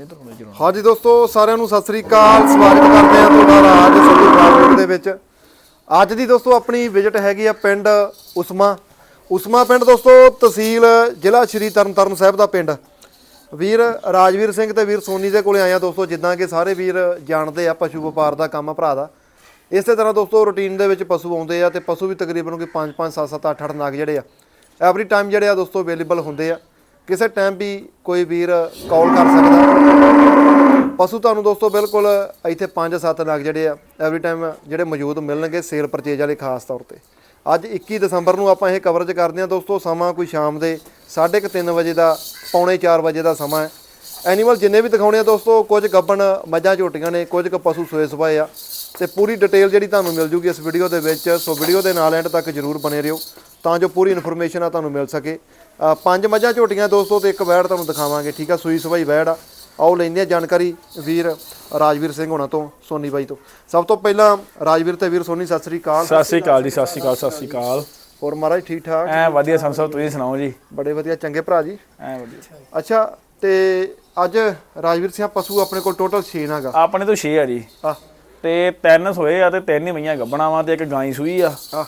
ਨੇ ਇਧਰ ਜਰੂਰ ਹਾਂਜੀ ਦੋਸਤੋ, ਸਾਰਿਆਂ ਨੂੰ ਸਤਿ ਸ੍ਰੀ ਅਕਾਲ। ਸਵਾਗਤ ਕਰਦੇ ਹਾਂ ਤੁਹਾਡਾ ਰਾਜ ਸੰਧੂ ਫਾਰਮ ਦੇ ਵਿੱਚ। ਅੱਜ ਦੀ ਦੋਸਤੋ, ਆਪਣੀ ਵਿਜ਼ਿਟ ਹੈਗੀ ਆ ਪਿੰਡ ਉਸਮਾ। ਉਸਮਾ ਪਿੰਡ ਦੋਸਤੋ, ਤਹਿਸੀਲ ਜ਼ਿਲ੍ਹਾ ਸ਼੍ਰੀ ਤਰਨਤਾਰਨ ਸਾਹਿਬ ਦਾ ਪਿੰਡ। ਵੀਰ ਰਾਜਵੀਰ ਸਿੰਘ ਤੇ ਵੀਰ ਸੋਨੀ ਦੇ ਕੋਲੇ ਆਇਆ ਦੋਸਤੋ, ਜਿੱਦਾਂ ਕਿ ਸਾਰੇ ਵੀਰ ਜਾਣਦੇ ਆ, ਪਸ਼ੂ ਵਪਾਰ ਦਾ ਕੰਮ ਆ, ਭਰਾ ਦਾ। ਇਸੇ ਤਰ੍ਹਾਂ ਦੋਸਤੋ ਰੂਟੀਨ ਦੇ ਵਿੱਚ ਪਸ਼ੂ ਆਉਂਦੇ ਆ ਤੇ ਪਸ਼ੂ ਵੀ ਤਕਰੀਬਨ ਕੋਈ 5 5 7 7 8 8 ਨਾਗ ਜਿਹੜੇ ਆ ਐਵਰੀ ਟਾਈਮ ਜਿਹੜੇ ਆ ਦੋਸਤੋ ਅਵੇਲੇਬਲ ਹੁੰਦੇ ਆ। ਕਿਸੇ ਟਾਈਮ ਵੀ ਕੋਈ ਵੀਰ ਕਾਲ ਕਰ ਸਕਦਾ। ਪਸ਼ੂ ਤੁਹਾਨੂੰ ਦੋਸਤੋ ਬਿਲਕੁਲ ਇੱਥੇ 5-7 ਲੱਖ ਜਿਹੜੇ ਆ ਐਵਰੀ ਟਾਈਮ ਜਿਹੜੇ ਮੌਜੂਦ ਮਿਲਣਗੇ ਸੇਲ ਪਰਚੇਜ ਵਾਲੇ ਖਾਸ ਤੌਰ ਤੇ। ਅੱਜ 21 ਦਸੰਬਰ ਨੂੰ ਆਪਾਂ ਇਹ ਕਵਰੇਜ ਕਰਦੇ ਹਾਂ ਦੋਸਤੋ, ਸਮਾਂ ਕੋਈ ਸ਼ਾਮ ਦੇ 3:30 ਵਜੇ ਦਾ, ਪੌਣੇ 4 ਵਜੇ ਦਾ ਸਮਾਂ ਹੈ। ਐਨੀਮਲ ਜਿੰਨੇ ਵੀ ਦਿਖਾਉਣੇ ਆ ਦੋਸਤੋ, ਕੁਝ ਗੱਬਣ ਮੱਝਾਂ ਝੋਟੀਆਂ ਨੇ, ਕੁਝ ਕੁ ਪਸ਼ੂ ਸੋਏ ਸਵਾਏ ਆ। ਤੇ ਪੂਰੀ ਡਿਟੇਲ ਜਿਹੜੀ ਤੁਹਾਨੂੰ ਮਿਲ ਜੂਗੀ ਇਸ ਵੀਡੀਓ ਦੇ ਵਿੱਚ, ਸੋ ਵੀਡੀਓ ਦੇ ਨਾਲ ਐਂਡ ਤੱਕ ਜਰੂਰ ਬਨੇ ਰਹੋ, ਤਾਂ ਜੋ ਪੂਰੀ ਇਨਫੋਰਮੇਸ਼ਨ ਆ ਤੁਹਾਨੂੰ ਮਿਲ ਸਕੇ। ਪੰਜ ਮੱਝਾਂ ਝੋਟੀਆਂ ਦੋਸਤੋ ਤੇ ਇੱਕ ਵੈੜ ਤੁਹਾਨੂੰ ਦਿਖਾਵਾਂਗੇ। ਠੀਕ ਆ ਸੂਈ ਸਵਾਈ ਵੈੜ ਆ। ਆਓ ਲੈਂਦੇ ਆ ਜਾਣਕਾਰੀ ਵੀਰ ਰਾਜਵੀਰ ਸਿੰਘ ਹੋਣਾ ਤੋਂ ਸੋਨੀ ਬਾਈ ਤੋਂ। ਸਭ ਤੋਂ ਪਹਿਲਾਂ ਰਾਜਵੀਰ ਤੇ ਵੀਰ ਸੋਨੀ ਸਤਿ ਸ੍ਰੀ ਅਕਾਲ। ਸਤਿ ਸ੍ਰੀ ਅਕਾਲ ਜੀ ਸਤਿ ਸ੍ਰੀ ਅਕਾਲ ਸਤਿ ਸ੍ਰੀ ਅਕਾਲ। ਹੋਰ ਮਹਾਰਾਜ ਠੀਕ ਠਾਕ? ਐ ਵਧੀਆ ਸੰਸਦ ਤੁਸੀਂ ਸੁਣਾਓ ਜੀ? ਬੜੇ ਵਧੀਆ ਚੰਗੇ ਭਰਾ ਜੀ। ਐ ਵਧੀਆ। ਅੱਛਾ ਤੇ ਅੱਜ ਰਾਜਵੀਰ ਸਿੰਘ ਪਸ਼ੂ ਆਪਣੇ ਕੋਲ ਟੋਟਲ 6 ਨਾਗਾ ਆਪਣੇ ਤੋਂ 6 ਆ ਜੀ। ਆ ਤੇ ਤਿੰਨ ਸੋਏ ਆ ਤੇ ਤਿੰਨ ਹੀ ਮਈਆਂ ਗੱਬਣਾ ਵਾ ਤੇ ਇੱਕ ਗਾਈ ਸੂਈ ਆ। ਆ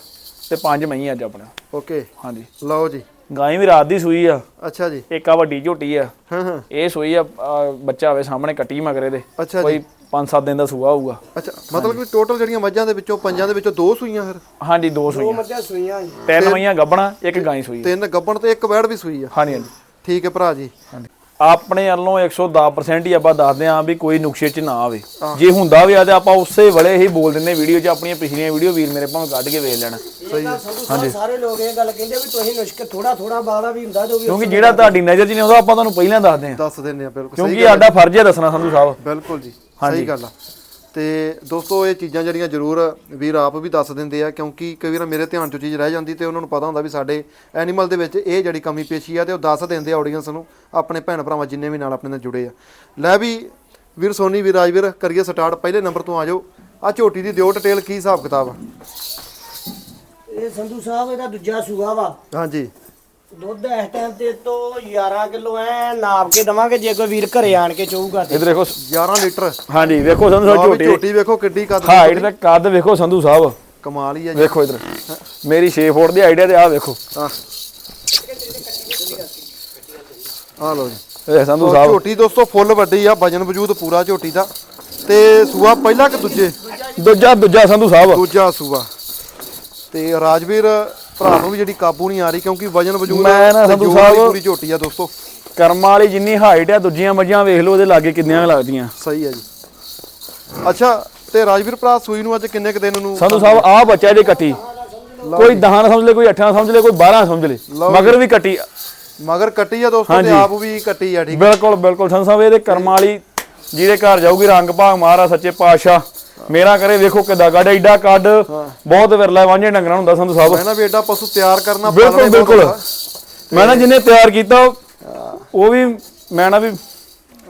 ਤੇ ਪੰਜ ਮਈਆਂ ਅੱਜ ਆਪਣੇ। ਓਕੇ। ਹਾਂਜੀ। ਲਓ ਜੀ। ਗਾਈ ਵੀ ਰਾਤ ਦੀ ਸੂਈ ਆ। ਅੱਛਾ ਜੀ। ਇੱਕ ਆ ਵੱਡੀ ਝੋਟੀ ਆ। ਹਾਂ ਹਾਂ। ਇਹ ਸੂਈ ਆ ਆ, ਬੱਚਾ ਹੋਵੇ ਸਾਹਮਣੇ ਕੱਟੀ ਮਗਰੇ ਦੇ। ਅੱਛਾ ਜੀ। ਕੋਈ 5-7 ਦਿਨ ਦਾ ਸੂਆ ਹੋਊਗਾ। ਅੱਛਾ ਮਤਲਬ ਕਿ ਟੋਟਲ ਜਿਹੜੀਆਂ ਮੱਝਾਂ ਦੇ ਵਿੱਚੋਂ ਪੰਜਾਂ ਦੇ ਵਿੱਚੋਂ ਦੋ ਸੂਈਆਂ ਫਿਰ? ਹਾਂਜੀ ਦੋ ਸੂਈਆਂ। ਮੱਝਾਂ ਸੂਈਆਂ ਜੀ। ਤਿੰਨ ਮਈਆਂ ਗੱਬਣਾ ਇੱਕ ਗਾਈ ਸੂਈ ਆ। ਤਿੰਨ ਗੱਬਣ ਤੇ ਇੱਕ ਵੈੜ ਵੀ ਸੂਈ ਆ। ਹਾਂਜੀ ਹਾਂਜੀ। ਠੀਕ ਹੈ ਭਰਾ ਜੀ। ਹਾਂਜੀ। ਆਪਣੇ ਵੱਲੋਂ 110% ਹੀ ਆਪਾਂ ਦੱਸਦੇ ਆਂ ਵੀ ਕੋਈ ਨੁਕਸ਼ੇ ਚ ਨਾ ਆਵੇ। ਜੇ ਹੁੰਦਾ ਵੀ ਆ ਤੇ ਆਪਾਂ ਉਸੇ ਵੇਲੇ ਹੀ ਬੋਲ ਦਿੰਦੇ ਵੀਡੀਓ 'ਚ ਆਪਣੀਆਂ ਪਿਛਲੀਆਂ ਵੀਡੀਓ ਵੀਰ ਮੇਰੇ ਭਾਵੇਂ ਕੱਢ ਕੇ ਵੇਖ ਲੈਣ। ਸਾਹਿਬ ਸਾਰੇ ਲੋਕ ਇਹ ਗੱਲ ਕਹਿੰਦੇ ਵੀ ਤੁਸੀਂ ਨੁਸ਼ਕ ਥੋੜਾ ਥੋੜਾ ਬਾਲਾ ਵੀ ਹੁੰਦਾ ਜੋ ਵੀ ਕਿਉਂਕਿ ਜਿਹੜਾ ਤੁਹਾਡੀ ਨਜ਼ਰ 'ਚ ਨਹੀਂ ਆਉਂਦਾ ਆਪਾਂ ਤੁਹਾਨੂੰ ਪਹਿਲਾਂ ਦੱਸਦੇ ਆਂ ਦੱਸ ਦਿੰਦੇ ਆ ਬਿਲਕੁਲ। ਕਿਉਂਕਿ ਸਾਡਾ ਫਰਜ਼ ਹੈ ਦੱਸਣਾ ਸੰਧੂ ਸਾਹਿਬ ਬਿਲਕੁਲ ਜੀ। ਸਹੀ ਗੱਲ ਆ। ਤੇ ਦੋਸਤੋ ਇਹ ਚੀਜ਼ਾਂ ਜਿਹੜੀਆਂ ਜ਼ਰੂਰ ਵੀਰ ਆਪ ਵੀ ਦੱਸ ਦਿੰਦੇ ਆ ਕਿਉਂਕਿ ਕਈ ਵਾਰ ਮੇਰੇ ਧਿਆਨ 'ਚ ਚੀਜ਼ ਰਹਿ ਜਾਂਦੀ ਤੇ ਉਹਨਾਂ ਨੂੰ ਪਤਾ ਹੁੰਦਾ ਵੀ ਸਾਡੇ ਐਨੀਮਲ ਦੇ ਵਿੱਚ ਇਹ ਜਿਹੜੀ ਕਮੀ ਪੇਸ਼ੀ ਆ ਤੇ ਉਹ ਦੱਸ ਦਿੰਦੇ ਆ ਆਡੀਅנס ਨੂੰ ਆਪਣੇ ਭੈਣ ਭਰਾਵਾਂ ਜਿੰਨੇ ਵੀ ਨਾਲ ਆਪਣੇ ਨਾਲ ਜੁੜੇ ਆ। ਲੈ ਵੀ ਵੀਰ ਸੋਨੀ ਵੀਰ ਰਾਜਵੀਰ ਕਰੀਏ ਸਟਾਰਟ ਪਹਿਲੇ ਨੰਬਰ ਤੋਂ ਆ ਜਾਓ। ਆ ਝੋਟੀ ਦੀ ਦਿਓ ਡਿਟੇਲ ਕੀ ਹਿਸਾਬ ਕਿਤਾਬ ਆ? ਇਹ ਸੰਧੂ ਸਾਹਿਬ ਇਹਦਾ ਦੂਜਾ ਸੂਆ ਵਾ। ਹਾਂਜੀ। ਦੁੱਧ ਇਸ ਟਾਈਮ ਤੇ ਤੋਂ 11 ਕਿਲੋ ਐ ਨਾਪ ਕੇ ਦਵਾਂਗੇ ਜੇ ਕੋਈ ਵੀਰ ਘਰੇ ਆਣ ਕੇ ਚਾਹੂਗਾ ਤੇ। ਇਧਰ ਦੇਖੋ 11 ਲੀਟਰ। ਹਾਂਜੀ ਵੇਖੋ ਸੰਧੂ ਸਾਹਿਬ ਲਓ ਵੀ ਝੋਟੀ। ਝੋਟੀ ਵੇਖੋ ਕਿੱਡੀ ਕੱਦ ਦੀ। ਹਾਈਟ ਤੇ ਕੱਦ ਵੇਖੋ ਸੰਧੂ ਸਾਹਿਬ। ਕਮਾਲ ਹੀ ਆ ਜੀ। ਵੇਖੋ ਇਧਰ। ਮੇਰੀ 6 ਫੁੱਟ ਦੀ ਆਈਡੀਆ ਤੇ ਆ ਵੇਖੋ। ਆ ਆ ਲਓ ਜੀ। ਇਹ ਸੰਧੂ ਉਹ ਸਾਹਿਬ। ਝੋਟੀ ਦੋਸਤੋ ਫੁੱਲ ਵੱਡੀ ਆ ਵਜਨ ਵਜੂਦ ਪੂਰਾ ਝੋਟੀ ਦਾ। ਤੇ ਸੂਆ ਪਹਿਲਾ ਕਿ ਦੂਜੇ? ਦੂਜਾ ਦੂਜਾ ਸੰਧੂ ਸਾਹਿਬ। ਦੂਜਾ ਸੂਆ। ਤੇ ਰਾਜਵੀਰ ਭਰਾ ਨੂੰ ਵੀ ਜਿਹੜੀ ਕਾਬੂ ਨਹੀਂ ਆ ਰਹੀ ਕਿਉਂਕਿ ਵਜਨ ਵਜੂਦ ਮੈਂ ਨਾ ਸੰਧੂ ਸਾਹਿਬ- ਪੂਰੀ ਝੋਟੀ ਆ ਦੋਸਤੋ। ਕਰਮਾਂ ਵਾਲੀ ਜਿੰਨੀ ਹਾਈਟ ਆ ਦੂਜੀਆਂ ਮੱਝਾਂ ਵੇਖ ਲਓ ਉਹਦੇ ਲਾਗੇ ਕਿੰਨੀਆਂ ਲੱਗਦੀਆਂ। ਸਹੀ ਹੈ ਜੀ। ਅੱਛਾ ਤੇ ਰਾਜਵੀਰ ਭਰਾ ਸੂਈ ਨੂੰ ਅੱਜ ਕਿੰਨੇ ਕ ਦਿਨ ਨੂੰ ਸੰਧੂ ਸਾਹਿਬ ਆ ਬੱਚਾ ਇਹਦੀ ਕੱਟੀ। ਕੋਈ 10 ਨਾ ਸਮਝ ਲੈ ਕੋਈ 8 ਨਾ ਸਮਝ ਲੈ ਕੋਈ 12 ਸਮਝ ਲੈ। ਮਗਰ ਵੀ ਕੱਟੀ ਮਗਰ ਕੱਟੀ ਆ ਦੋਸਤੋ ਤੇ ਆਪ ਵੀ ਕੱਟੀ ਆ ਠੀਕ ਬਿਲਕੁਲ ਬਿਲਕੁਲ। ਸੰਧੂ ਸਾਹਿਬ ਇਹਦੇ ਕਰਮਾਂ ਵਾਲੀ ਜਿਹਦੇ ਘਰ ਜਾਊਗੀ ਰੰਗ ਭਾਗ ਮਹਾਰਾ ਸੱਚੇ ਪਾਤਸ਼ਾਹ। ਮੇਰਾ ਕਰੇ ਵੇਖੋ ਕਿੱਦਾਂ ਕੱਢ ਐਡਾ ਕੱਢ ਬਹੁਤ ਵਿਰਲਾ ਵਾਂਝੇ ਡੰਗਰਾਂ ਨੂੰ ਹੁੰਦਾ ਸੰਧੂ ਸਾਹਿਬ। ਮੈਂ ਨਾ ਵੀ ਐਡਾ ਪਸ਼ੂ ਤਿਆਰ ਕਰਨਾ ਬਿਲਕੁਲ ਬਿਲਕੁਲ। ਮੈਂ ਨਾ ਜਿੰਨੇ ਤਿਆਰ ਕੀਤਾ ਉਹ ਵੀ ਮੈਂ ਨਾ ਵੀ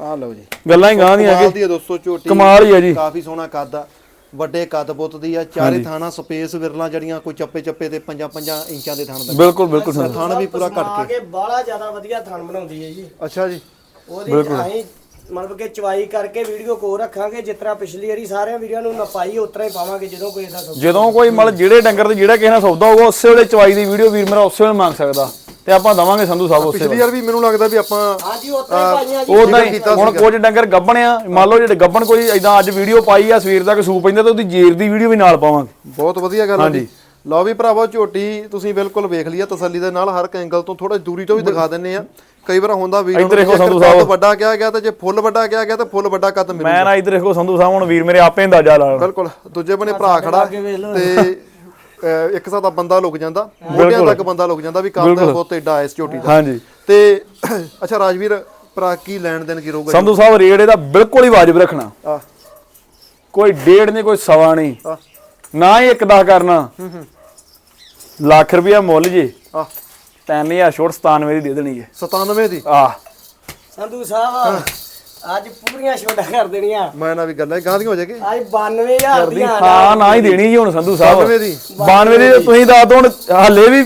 ਆ ਲਓ ਜੀ। ਗੱਲਾਂ ਹੀ ਗਾਂ ਦੀਆਂ ਕਮਾਲ ਦੀ ਆ ਦੋਸਤੋ ਝੋਟੀ। ਕਮਾਲ ਹੀ ਆ ਜੀ। ਕਾਫੀ ਸੋਹਣਾ ਕੱਦ ਆ। ਵੱਡੇ ਕੱਦ ਬੁੱਤ ਦੀ ਆ। ਚਾਰੇ ਥਾਣਾ ਸਪੇਸ ਵਿਰਲਾਂ ਜੜੀਆਂ ਕੋਈ ਚੱਪੇ ਚੱਪੇ ਤੇ 5-5 ਇੰਚਾਂ ਦੇ ਥਣ ਦਾ ਬਿਲਕੁਲ ਬਿਲਕੁਲ ਥਣ ਵੀ ਪੂਰਾ ਕੱਟ ਆ ਕੇ। ਬਾਲਾ ਜ਼ਿਆਦਾ ਵਧੀਆ ਥਣ ਬਣਾਉਂਦੀ ਹੈ ਜੀ। ਅੱਛਾ ਜੀ। ਉਹਦੀ ਅਸੀਂ ਮਤਲਬ ਕਿ ਚਵਾਈ ਕਰਕੇ ਵੀਡੀਓ ਕੋ ਰੱਖਾਂਗੇ ਜਿਸ ਤਰ੍ਹਾਂ ਪਿਛਲੀ ਵਾਰੀ ਸਾਰਿਆਂ ਵੀਡੀਓ ਨੂੰ ਨਪਾਈ ਉਤਰਾ ਹੀ ਪਾਵਾਂਗੇ ਜਦੋਂ ਕੋਈ ਇਹਦਾ ਸੌਦਾ ਜਦੋਂ ਕੋਈ ਮਤਲਬ ਜਿਹੜੇ ਡੰਗਰ ਤੇ ਜਿਹੜਾ ਕਿਸੇ ਨਾਲ ਸੌਦਾ ਹੋਊਗਾ ਉਸੇ ਵੇਲੇ ਚਵਾਈ ਦੀ ਵੀਡੀਓ ਵੀਰ ਮੇਰਾ ਉਸੇ ਵੇਲੇ ਮੰਗ ਸਕਦਾ। ਤੇ ਆਪਾਂ ਦਵਾਂਗੇ ਸੰਧੂ ਸਾਹਿਬ ਉਸੇ ਪਿਛਲੀ ਵਾਰ ਵੀ ਮੈਨੂੰ ਲੱਗਦਾ ਵੀ ਆਪਾਂ ਹਾਂਜੀ ਉਤਰਾ ਹੀ ਪਾਈਆਂ ਜੀ। ਉਦਾਂ ਹੀ ਕੀਤਾ ਹੁਣ ਕੁਝ ਡੰਗਰ ਗੱਬਣ ਆ ਮੰਨ ਲਓ ਜਿਹੜੇ ਗੱਬਣ ਕੋਈ ਇਦਾਂ ਅੱਜ ਵੀਡੀਓ ਪਾਈ ਆ ਸਵੇਰ ਤੱਕ ਸੂ ਪੈਂਦਾ ਤਾਂ ਉਹਦੀ ਜੇਰ ਦੀ ਵੀਡੀਓ ਵੀ ਨਾਲ ਪਾਵਾਂਗੇ। ਬਹੁਤ ਵਧੀਆ ਗੱਲ ਹੈ ਜੀ। ਲਓ ਵੀ ਭਰਾਵੋ ਝੋਟੀ ਤੁਸੀਂ ਬਿਲਕੁਲ ਵੇਖ ਲਈ ਆ ਤਸੱਲੀ ਦੇ ਨਾਲ ਹਰ ਇੱਕ ਐਂਗਲ ਤੋਂ ਥੋੜਾ ਦੂਰੀ ਤੋਂ ਵੀ ਦਿਖਾ ਦਿੰਨੇ ਆ। ਕਈ ਵਾਰ ਹੁੰਦਾ ਵੀਡੀਓ ਇੱਧਰ ਦੇਖੋ ਸੰਧੂ ਸਾਹਿਬ। ਵੱਡਾ ਕਿਹਾ ਗਿਆ ਤੇ ਜੇ ਫੁੱਲ ਵੱਡਾ ਕਿਹਾ ਗਿਆ ਤੇ ਫੁੱਲ ਵੱਡਾ ਕੱਦ ਮਿਲੂ ਮੈਂ ਨਾ ਇਧਰ ਦੇਖੋ ਸੰਧੂ ਸਾਹਿਬ ਹੁਣ ਵੀਰ ਮੇਰੇ ਆਪੇ ਅੰਦਾਜ਼ਾ ਲਾ। ਬਿਲਕੁਲ ਦੂਜੇ ਬੰਨੇ ਭਰਾ ਖੜਾ। ਤੇ ਇੱਕ ਸਾਦਾ ਬੰਦਾ ਲੁਕ ਜਾਂਦਾ ਮੋਢਿਆਂ ਤੱਕ ਬੰਦਾ ਲੁਕ ਜਾਂਦਾ ਵੀ ਕੱਦ ਬਹੁਤ ਏਡਾ ਇਸ ਝੋਟੀ ਦਾ। ਹਾਂਜੀ। ਤੇ ਅੱਛਾ ਰਾਜਵੀਰ ਭਰਾ ਕੀ ਲੈਣ ਦੇਣ ਕੀ ਰਹੂਗਾ ਸੰਧੂ ਸਾਹਿਬ ਰੇਟ ਇਹਦਾ ਬਿਲਕੁਲ ਹੀ ਵਾਜਬ ਰੱਖਣਾ। ਆ ਕੋਈ ਡੇਢ ਨਹੀਂ ਕੋਈ ਸਵਾ ਨਹੀਂ। ਨਾ ਹੀ ਇੱਕ ਦਾ ਕਰਨਾ। ਲੱਖ ਰੁਪਇਆ ਮੁੱਲ ਜੀ। ਆ ਤਿੰਨ ਹਜ਼ਾਰ ਛੋਟ 97 ਦੀ ਦੇ ਦੇਣੀ ਹੈ। 97 ਦੀ? ਆ ਸੰਧੂ ਸਾਹਿਬ ਅੱਜ ਪੂਰੀਆਂ ਛੋਟਾ ਕਰ ਦੇਣੀਆਂ। ਮੈਂ ਨਾ ਵੀ ਗੱਲਾਂ ਗਾਂ ਦੀਆਂ ਹੋ ਜਾਗੇ ਅੱਜ 92000 ਕਰਦੀ ਦੀਆਂ ਹਾਂ ਨਾ ਹੀ ਦੇਣੀ ਜੀ ਹੁਣ ਸੰਧੂ ਸਾਹਿਬ। 92 ਦੀ? 92 ਦੀ ਤੁਸੀਂ ਦੱਸ ਦੋ ਹੁਣ ਹੱਲੇ ਵੀ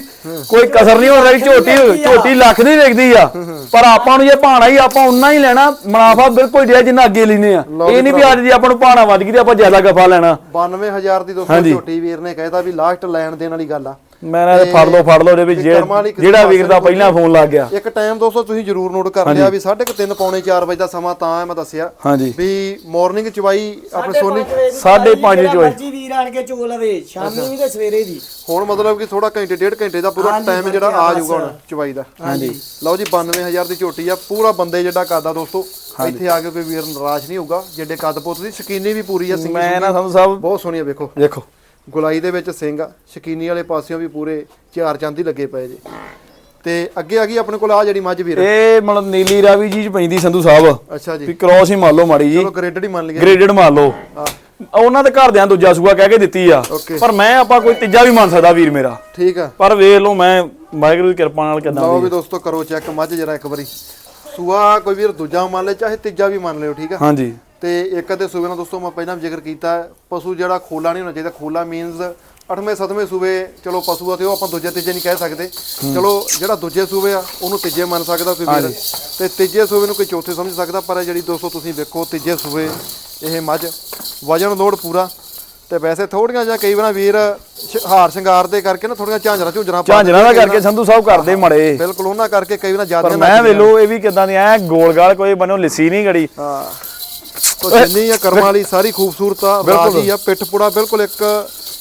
ਕੋਈ ਕਸਰ ਨਹੀਂ ਹੋ ਰਹੀ ਝੋਟੀ ਝੋਟੀ ਲੱਖ ਦੀ ਵਿਕਦੀ ਆ। ਪਰ ਆਪਾਂ ਨੂੰ ਜੇ ਭਾਣਾ ਹੀ ਆਪਾਂ ਉਨਾ ਹੀ ਲੈਣਾ। ਮੁਨਾਫਾ ਬਿਲਕੁਲ ਜੇ ਜਿੰਨਾ ਅੱਗੇ ਲੈਨੇ ਆ। ਇਹ ਨਹੀਂ ਵੀ ਅੱਜ ਜੇ ਆਪਾਂ ਨੂੰ ਭਾਣਾ ਵੱਜ ਗਈ ਤੇ ਆਪਾਂ ਜ਼ਿਆਦਾ ਗਫਾ ਲੈਣਾ। 92000 ਦੀ ਦੋਸਤੋ ਝੋਟੀ ਵੀਰ ਨੇ ਕਹਿਤਾ ਵੀ ਲਾਸਟ ਲੈਣ ਦੇਣ ਵਾਲੀ ਗੱਲ ਆ। ਮੈਂ ਨਾ ਇਹ ਫੜ ਲਓ ਫੜ ਲਓ ਜੇ- ਕਿਸੇ ਜਿਹੜਾ ਵੀਰ ਦਾ ਪਹਿਲਾਂ ਫੋਨ ਲੱਗ ਗਿਆ। ਇੱਕ ਟਾਈਮ ਦੋਸਤੋ ਤੁਸੀਂ ਜਰੂਰ ਨੋਟ ਕਰ ਲਿਆ ਵੀ 3:30 ਪੌਣੇ 4 ਵਜੇ ਦਾ ਸਮਾਂ ਤਾਂ ਹੈ ਮੈਂ ਦੱਸਿਆ ਹਾਂਜੀ। ਵੀ ਮਾਰਨਿੰਗ ਚਵਾਈ ਆਪਣੇ ਸੋਨੀ ਸਾਢੇ ਪੰਜ ਜਿਹੜਾ ਚੋਏ। ਮਰਜ਼ੀ ਵੀਰ ਆਣ ਕੇ ਚੋ ਲਵੇ ਸ਼ਾਮੀ ਵੀ ਤੇ ਸਵੇਰੇ ਵੀ ਹੁਣ ਮਤਲਬ ਕਿ ਥੋੜਾ ਘੰਟੇ ਡੇਢ ਘੰਟੇ ਦਾ ਪੂਰਾ ਟਾਈਮ ਜਿਹੜਾ ਆ। ਜਾਊਗਾ ਹੁਣ ਚਵਾਈ ਦਾ। ਹਾਂਜੀ। ਲਓ ਜੀ 92000 ਦੀ ਝੋਟੀ ਆ ਪੂਰਾ ਬੰਦੇ ਜਿਹੜਾ ਕਰਦਾ ਦੋਸਤੋ ਇੱਥੇ ਆ ਕੇ ਕੋਈ ਵੀਰ ਨਾਰਾਜ਼ ਨਹੀਂ ਹੋਊਗਾ ਜਿੱਡੇ ਕੱਦ ਪੁੱਤ ਦੀ ਸ਼ਕੀਨੀ ਵੀ ਪੂਰੀ ਆ ਸਿੰਘ ਮੈਂ ਨਾ ਸੰਧੂ ਸਾਹਿਬ ਬਹੁਤ ਸੋਹਣੀ ਆ ਵੇਖੋ। ਦੇਖੋ ਗੁਲਾਈ ਦੇ ਵਿੱਚ ਸਿੰਘ ਆ ਸ਼ਕੀਨੀ ਵਾਲੇ ਪਾਸਿਓਂ ਵੀ ਪੂਰੇ ਚਾਰ ਚੰਦ ਹੀ ਲੱਗੇ ਪਏ ਜੀ। ਤੇ ਅੱਗੇ ਆ ਗਈ ਆਪਣੇ ਕੋਲ ਆ ਜਿਹੜੀ ਮੱਝ ਵੀਰ। ਇਹ ਮਤਲਬ ਨੀਲੀ ਰਾਵੀ ਜੀ ਚ ਪੈਂਦੀ ਸੰਧੂ ਸਾਹਿਬ। ਅੱਛਾ ਜੀ। ਵੀ ਕ੍ਰੋਸ ਹੀ ਮੰਨ ਲਓ ਮਾੜੀ ਜੀ। ਚਲੋ ਗ੍ਰੇਡਡ ਹੀ ਮੰਨ ਲਈਏ। ਗ੍ਰੇਡਡ ਮੰਨ ਲਓ। ਹਾਂ। ਉਹਨਾਂ ਦੇ ਘਰਦਿਆਂ ਦੂਜਾ ਸੂਆ ਕਹਿ ਕੇ ਦਿੱਤੀ ਆ. ਪਰ ਮੈਂ ਆਪਾਂ ਕੋਈ ਤੀਜਾ ਵੀ ਮੰਨ ਸਕਦਾ ਵੀਰ ਮੇਰਾ। ਠੀਕ ਆ। ਪਰ ਵੇਖ ਲਓ ਮੈਂ ਵਾਹਿਗੁਰੂ ਦੀ ਕਿਰਪਾ ਨਾਲ ਕਿਦਾਂ ਲਓ ਵੀ ਦੋਸਤੋ ਕਰੋ ਚੈੱਕ ਮੱਝ ਜਰਾ ਇੱਕ ਵਾਰੀ। ਸੂਆ ਕੋਈ ਵੀਰ ਦੂਜਾ ਮੰਨ ਲੈ ਚਾਹੇ ਤੀਜਾ ਵੀ ਮੰਨ ਲਿਓ ਠੀਕ ਆ? ਹਾਂਜੀ। ਤੇ ਇੱਕ ਅੱਧੇ ਸੂਬੇ ਨਾਲ ਦੋਸਤੋ ਮੈਂ ਪਹਿਲਾਂ ਵੀ ਜ਼ਿਕਰ ਕੀਤਾ ਪਸ਼ੂ ਜਿਹੜਾ ਖੋਲਾ ਨਹੀਂ ਹੋਣਾ ਚਾਹੀਦਾ ਖੋਲਾ ਮੀਨਸ ਅੱਠਵੇਂ ਸੱਤਵੇਂ ਸੂਬੇ ਚਲੋ ਪਸ਼ੂ ਆ ਤੇ ਉਹ ਆਪਾਂ ਦੂਜੇ ਤੀਜੇ ਨਹੀਂ ਕਹਿ ਸਕਦੇ। ਚਲੋ ਜਿਹੜਾ ਦੂਜੇ ਸੂਬੇ ਆ ਉਹਨੂੰ ਤੀਜੇ ਮੰਨ ਸਕਦਾ ਕੋਈ ਵੀਰ। ਤੇ ਤੀਜੇ ਸੂਬੇ ਨੂੰ ਕੋਈ ਚੌਥੇ ਸਮਝ ਸਕਦਾ ਪਰ ਜਿਹੜੀ ਦੋਸਤੋ ਤੁਸੀਂ ਵੇਖੋ ਤੀਜੇ ਸੂਬੇ ਇਹ ਮੱਝ ਵਜਨ ਲੋਡ ਪੂਰਾ। ਤੇ ਵੈਸੇ ਥੋੜੀਆਂ ਜਿਹਾ ਕਈ ਵਾਰ ਵੀਰ ਹਾਰ ਸ਼ਿੰਗਾਰ ਦੇ ਕਰਕੇ ਨਾ ਥੋੜੀਆਂ ਝਾਂਜਰਾਂ ਝੁੰਜਰਾਂ ਪਾ ਝਾਂਜਣਾ ਦਾ ਕਰਕੇ ਸੰਧੂ ਸਾਹਿਬ ਕਰਦੇ ਮੜੇ। ਬਿਲਕੁਲ ਉਹਨਾਂ ਕਰਕੇ ਕਈ ਵਾਰ ਜ਼ਿਆਦਾ ਪਰ ਮੈਂ ਵੇਲੋ ਇਹ ਵੀ ਕਿਦਾਂ ਦੀ ਐ ਗੋਲ ਗਾਲ ਕੋਈ ਬਣੋ ਲਿੱਸੀ ਨਹੀਂ ਗੜੀ। ਹਾਂ। ਜਿੰਨੀ ਆ ਕਰਮਾਂ ਵਾਲੀ ਸਾਰੀ ਖੂਬਸੂਰਤ ਆ ਰਾਜੀ ਆ ਪਿੱਠ ਪੁੜਾ ਬਿਲਕੁਲ ਇੱਕ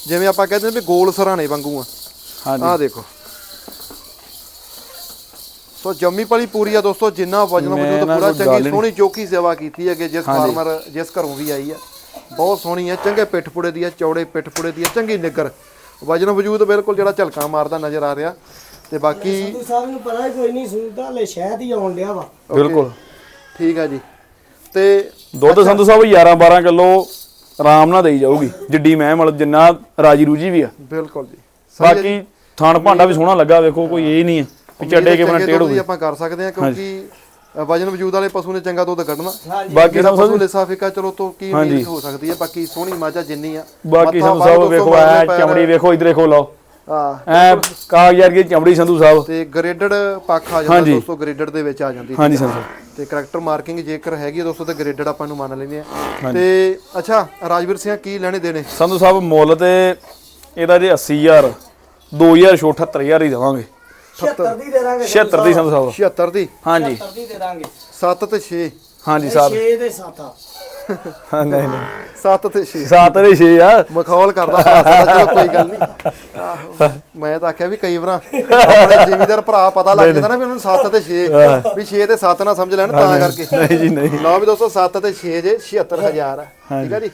ਜਿਵੇਂ ਆਪਾਂ ਕਹਿੰਦੇ ਨੇ ਵੀ ਗੋਲ ਸਰਾਣੇ ਵਾਂਗੂ ਆ। ਹਾਂਜੀ। ਆਹ ਦੇਖੋ। ਸੋ ਜੰਮੀ ਪਲੀ ਪੂਰੀ ਆ ਦੋਸਤੋ ਜਿੰਨਾ ਵਜਨ ਵਜੂਦ ਪੂਰਾ ਚੰਗੀ। ਸੋਹਣੀ ਚੋਕੀ ਸੇਵਾ ਕੀਤੀ ਹੈ ਕਿ ਜਿਸ ਫਾਰਮਰ ਜਿਸ ਘਰੋਂ ਵੀ ਆਈ ਆ। ਬਹੁਤ ਸੋਹਣੀ ਆ ਚੰਗੇ ਪਿੱਠ ਪੁੜੇ ਦੀ ਆ ਚੌੜੇ ਪਿੱਠ ਪੁੜੇ ਦੀ ਆ ਚੰਗੀ ਨਿੱਗਰ। ਵਜਨ ਵਜੂਦ ਬਿਲਕੁਲ ਜਿਹੜਾ ਝਲਕਾਂ ਮਾਰਦਾ ਨਜ਼ਰ ਆ ਰਿਹਾ। ਤੇ ਬਾਕੀ ਸਾਹਿਬ ਨੂੰ ਪਤਾ ਹੀ ਕੋਈ ਨਹੀਂ ਸੁਣਦਾ ਲੈ ਸ਼ਹਿਦ ਹੀ ਆਉਣ ਡਿਆ ਵਾ। ਬਿਲਕੁਲ। ਠੀਕ ਆ ਜੀ। ਤੇ ਦੁੱਧ ਸੰਧੂ ਸਾਹਿਬ 11 12 ਕਿਲੋ ਆਰਾਮ ਨਾਲ ਦੇਈ ਜਾਊਗੀ। ਜਿੱਡੀ ਮੈਂ ਮਤਲਬ ਜਿੰਨਾ ਰਾਜੀ ਰੂਜੀ ਵੀ ਆ। ਬਿਲਕੁਲ ਜੀ। ਬਾਕੀ ਥਾਣ ਭਾਂਡਾ ਵੀ ਸੋਹਣਾ ਲੱਗਾ ਵੇਖੋ ਕੋਈ ਇਹ ਨਹੀਂ ਹੈ ਵੀ ਚੱਡੇ ਕੇ ਬਣਾ ਚੰਗੇ ਟੇੜ ਦੁੱਧ ਦੀ ਹੋਵੇ ਆਪਾਂ ਕਰ ਸਕਦੇ ਹਾਂ ਕਿਉਂਕਿ ਅ, ਵਜਨ ਵਜੂਦ ਵਾਲੇ ਪਸ਼ੂ ਨੇ ਚੰਗਾ ਦੁੱਧ ਕੱਢਣਾ। ਬਾਕੀ ਜਿਹੜਾ ਪਸ਼ੂ ਲਿਸਾ ਫਿੱਕਾ ਚਲੋ ਤੋਂ ਕੀ। ਉਮੀਦ ਹੋ ਸਕਦੀ ਹੈ ਬਾਕੀ ਸੋਹਣੀ ਮਾਝਾ ਜਿੰਨੀ ਆ। ਬਾਕੀ ਮੱਥਾ ਸੰਧੂ ਸਾਹਿਬ ਵੇਖੋ ਐ। ਚਮੜੀ ਵੇਖੋ ਇਧਰ ਲਓ। ਹਾਂ ਐ ਕਾਗਜ਼ਾਰ ਦੀ ਚਮੜੀ ਸੰਧੂ ਸਾਹਿਬ। ਤੇ ਗ੍ਰੇਡਡ ਪੱਖ ਆ ਜਾਂਦਾ। ਦੋਸਤੋ ਗ੍ਰੇਡਡ ਦੇ ਵਿੱਚ ਆ ਜਾਂਦੀ ਹਾਂਜੀ ਸੰਧੂ ਤੇ ਕਰੈਕਟਰ ਮਾਰਕਿੰਗ ਜੇਕਰ ਹੈਗੀ ਦੋਸਤੋ ਤੇ ਗ੍ਰੇਡਡ ਆਪਾਂ ਨੂੰ ਮੰਨ ਲੈਂਦੇ ਆ। ਤੇ ਅੱਛਾ ਰਾਜਵੀਰ ਸਿੰਘ ਕੀ ਲੈਣੇ ਦੇਣੇ? ਸੰਧੂ ਸਾਹਿਬ ਮੁੱਲ ਤੇ ਇਹਦਾ ਜੇ 80000 2000 ਛੋਟ 78000 ਹੀ ਦੇਵਾਂਗੇ। 76 ਦੀ ਦੇ ਦਾਂਗੇ 76 ਦੀ ਸੰਧੂ ਸਾਹਿਬ। 76 ਦੀ? ਹਾਂਜੀ। 76 ਦੀ ਦੇ ਦਾਂਗੇ। 7 ਤੇ 6 ਹਾਂਜੀ ਸਾਹਿਬ 6 ਦੇ 7 ਆ। ਹਾਂ ਨਹੀਂ ਨਹੀਂ। 7 ਤੇ 6 7 ਦੇ 6 ਆ। ਮਖੌਲ ਕਰਦਾ ਚਲੋ ਕੋਈ ਗੱਲ ਨਹੀਂ। ਆਹੋ। ਮੈਂ ਤਾਂ ਆਖਿਆ ਵੀ ਕਈ ਵਾਰ ਆਪਣੇ ਜ਼ਿਮੀਦਾਰ ਭਰਾ ਪਤਾ ਲੱਗ ਜਾਂਦਾ ਨਾ ਵੀ ਉਹਨੂੰ 7 ਤੇ 6 ਵੀ 6 ਤੇ 7 ਨਾ ਸਮਝ ਲੈਣ ਤਾਂ ਕਰਕੇ। ਨਹੀਂ ਜੀ ਨਹੀਂ। ਲਓ ਵੀ ਦੋਸਤੋ 7 ਤੇ 6 ਜੇ 76000 ਆ। ਠੀਕ ਆ ਜੀ।